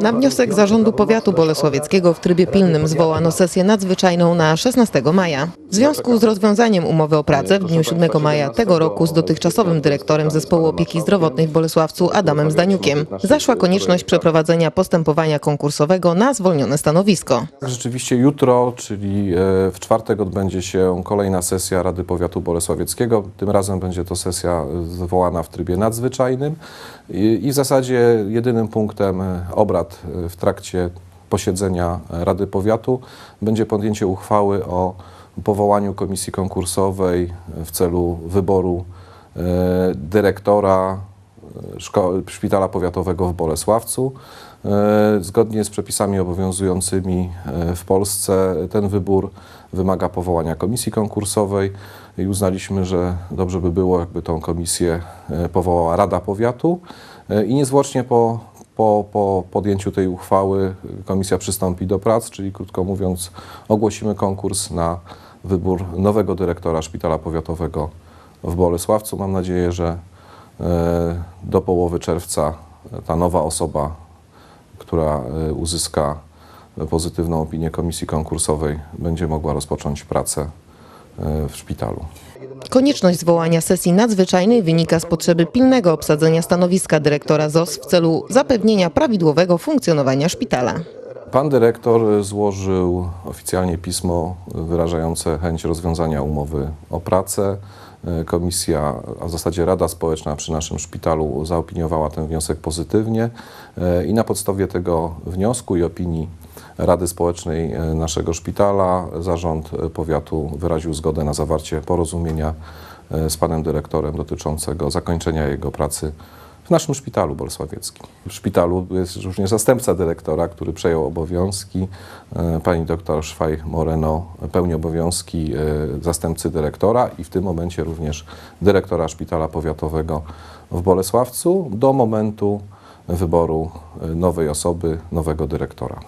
Na wniosek Zarządu Powiatu Bolesławieckiego w trybie pilnym zwołano sesję nadzwyczajną na 16 maja. W związku z rozwiązaniem umowy o pracę w dniu 7 maja tego roku z dotychczasowym dyrektorem Zespołu Opieki Zdrowotnej w Bolesławcu Adamem Zdaniukiem zaszła konieczność przeprowadzenia postępowania konkursowego na zwolnione stanowisko. Rzeczywiście jutro, czyli e, w czwartek odbędzie się kolejna sesja Rady Powiatu Bolesławieckiego. Tym razem będzie to sesja e, zwołana w trybie nadzwyczajnym i, w zasadzie jedynym punktem e, obrad e, w trakcie posiedzenia Rady Powiatu będzie podjęcie uchwały o powołaniu komisji konkursowej w celu wyboru e, dyrektora szko- Szpitala Powiatowego w Bolesławcu. Zgodnie z przepisami obowiązującymi w Polsce ten wybór wymaga powołania komisji konkursowej i uznaliśmy, że dobrze by było, jakby tą komisję powołała Rada Powiatu i niezwłocznie po, po, po podjęciu tej uchwały komisja przystąpi do prac, czyli krótko mówiąc ogłosimy konkurs na wybór nowego dyrektora Szpitala Powiatowego w Bolesławcu. Mam nadzieję, że e, do połowy czerwca ta nowa osoba, która e, uzyska pozytywną opinię komisji konkursowej, będzie mogła rozpocząć pracę e, w szpitalu. Konieczność zwołania sesji nadzwyczajnej wynika z potrzeby pilnego obsadzenia stanowiska dyrektora ZOS w celu zapewnienia prawidłowego funkcjonowania szpitala. Pan dyrektor złożył oficjalnie pismo wyrażające chęć rozwiązania umowy o pracę. Komisja, a w zasadzie Rada Społeczna przy naszym szpitalu zaopiniowała ten wniosek pozytywnie e, i na podstawie tego wniosku i opinii Rady Społecznej e, naszego szpitala zarząd e, powiatu wyraził zgodę na zawarcie porozumienia e, z panem dyrektorem dotyczącego zakończenia jego pracy w naszym szpitalu bolesławieckim. W szpitalu jest również zastępca dyrektora, który przejął obowiązki. Pani doktor Szwaj Moreno pełni obowiązki zastępcy dyrektora i w tym momencie również dyrektora szpitala powiatowego w Bolesławcu do momentu wyboru nowej osoby, nowego dyrektora.